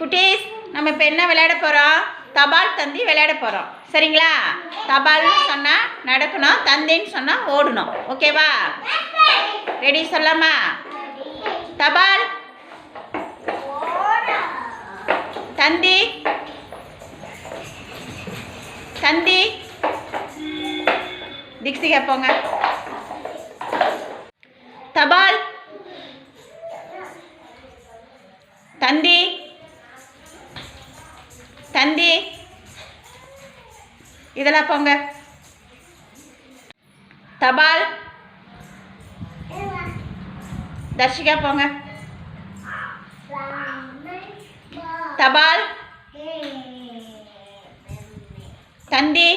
குட்டீஸ் நம்ம இப்போ என்ன விளையாட போகிறோம் தபால் தந்தி விளையாட போகிறோம் சரிங்களா? தபால்னு சொன்னால் நடக்கணும் தந்தின்னு சொன்னால் ஓடணும். ஓகேவா? ரெடி சொல்லாமா தபால். தந்தி. தந்தி. திக்ஸிகா கேட்போங்க தபால். தந்தி. தந்தி. இதெல்லாம் போங்க. தபால். தர்ஷிகா போங்க. தபால். தந்தி.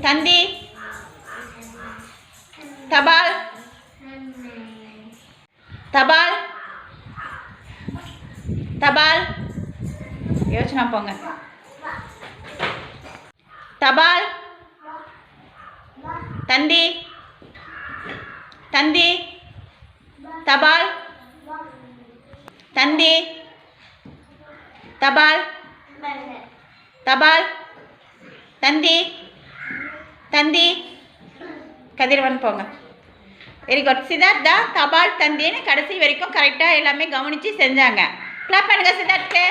தந்தி. தபால். தபால். தபால். யோசனை போங்க. தபால். தந்தி. தந்தி. தபால். தந்தி. தபால். தபால். தந்தி. தந்தி. கதிரவன் போங்க. வெரி குட் சித்தார்த்தா தபால் தந்தின்னு கடைசி வரைக்கும் கரெக்டாக எல்லாமே கவனித்து செஞ்சாங்க. கிளாப் பண்ணுங்க சித்தார்த்து